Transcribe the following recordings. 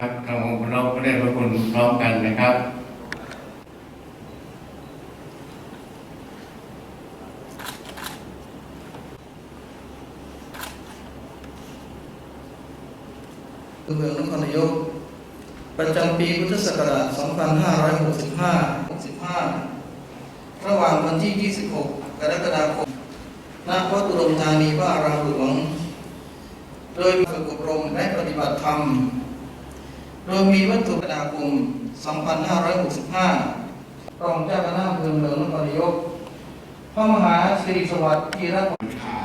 ครับเราเราเรียกว่าคุณพร้อมกันนะครับ เมืองนครนายก ประจำปีพุทธศักราช 2565 65 ระหว่างวันที่ 26 กรกฎาคมณวัดอุดมธานีพระอารามหลวง โดยฝึกอบรมและปฏิบัติธรรม โดยมีวัตถุกรกฎาคม 2565 รองเจ้าคณะอำเภอเมืองนครนายก พระมหาสิริสวัสดิ์กีรติค่า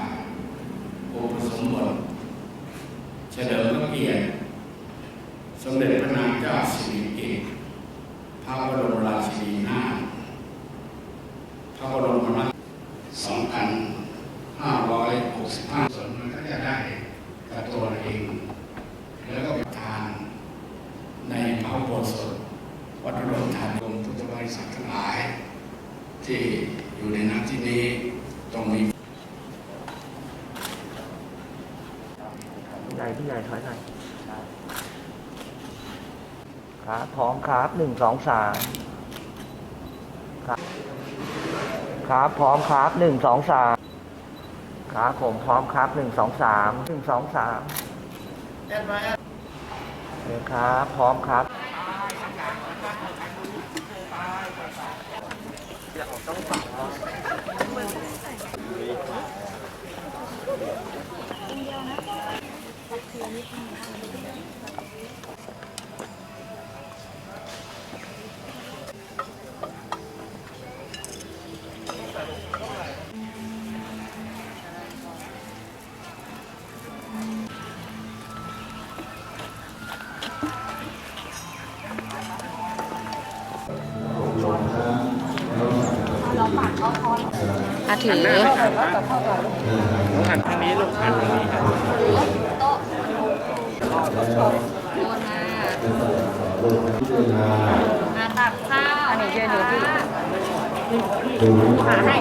อุปสมบทเฉลิมเกียรติ สมเด็จพระนางเจ้าสิริกิติ์พระบรมราชินีนาถพระบรมราชสองพันห้าร้อยหกสิบห้าส่วนมันก็จะได้กับตัวเอง แล้วก็ประทานในพระโบสถวัดอุดมธานีพุทธบริษัททั้งหลาย ที่อยู่ในน้ำที่นี้ต้องมีใหญ่พี่ใหญ่ถอยหน่อย ครับพร้อมครับหนึ่งสองสามครับ ครับพร้อมครับหนึ่งสองสามครับผมพร้อมครับหนึ่งสองสามหนึ่งสองสามเดี๋ยวครับ พร้อมครับ อาถือหันทางนี้ลูกหันทางนี้ครับมาตักข้าวอันนี้เดี๋ยวหนูพี่หาให้